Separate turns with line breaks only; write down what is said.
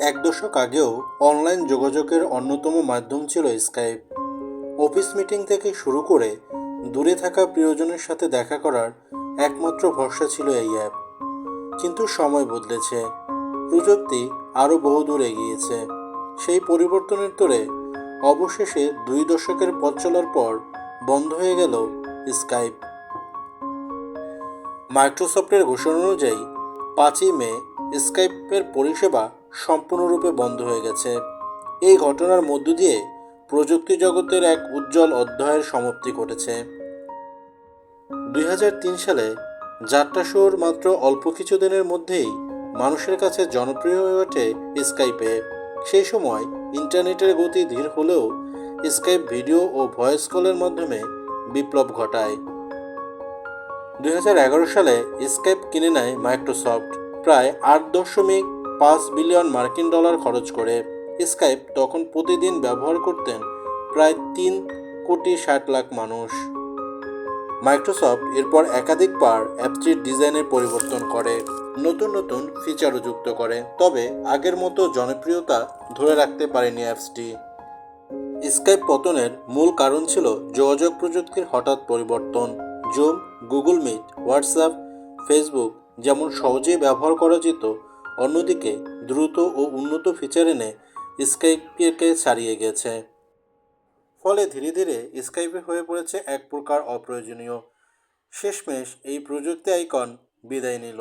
এক দশক আগেও অনলাইন যোগাযোগের অন্যতম মাধ্যম ছিল স্কাইপ অফিস মিটিং থেকে শুরু করে দূরে থাকা প্রিয়জনের সাথে দেখা করার একমাত্র ভরসা ছিল এই অ্যাপ কিন্তু সময় বদলেছে। প্রযুক্তি আরও বহুদূর এগিয়েছে। সেই পরিবর্তনের তোরে অবশেষে দুই দশকের পথ চলার পর বন্ধ হয়ে গেল স্কাইপ মাইক্রোসফটের ঘোষণা অনুযায়ী পাঁচই মে স্কাইপের পরিষেবা সম্পূর্ণরূপে বন্ধ হয়ে গেছে। এই ঘটনার মধ্য দিয়ে প্রযুক্তি জগতের এক উজ্জ্বল অধ্যায়ের সমাপ্তি ঘটেছে। দুই হাজার তিন সালে যাত্রা শুরুর মাত্র অল্প কিছু দিনের মধ্যেই মানুষের কাছে জনপ্রিয় হয়ে ওঠে স্কাইপে। সেই সময় ইন্টারনেটের গতি ধীর হলেও স্কাইপ ভিডিও ও ভয়েস কলের মাধ্যমে বিপ্লব ঘটায়। দুই হাজার এগারো সালে স্কাইপ কিনে নেয় মাইক্রোসফট। প্রায় আট দশমিক পাঁচ বিলিয়ন মার্কিন ডলার খরচ করে স্কাইপ তখন প্রতিদিন ব্যবহার করতেন প্রায় তিন কোটি ষাট লাখ মানুষ। মাইক্রোসফট এরপর একাধিকবার অ্যাপটির ডিজাইনের পরিবর্তন করে, নতুন নতুন ফিচারও যুক্ত করে। তবে আগের মতো জনপ্রিয়তা ধরে রাখতে পারেনি অ্যাপসটি স্কাইপ পতনের মূল কারণ ছিল যোগাযোগ প্রযুক্তির হঠাৎ পরিবর্তন। Zoom, Google Meet, WhatsApp, Facebook যেমন সহজেই ব্যবহার করা যেত অন্যদিকে দ্রুত ও উন্নত ফিচার এনে স্কাইপকে ছাড়িয়ে গেছে। ফলে ধীরে ধীরে স্কাইপে হয়ে পড়েছে এক প্রকার অপ্রয়োজনীয়। শেষমেশ এই প্রযুক্তি আইকন বিদায় নিল।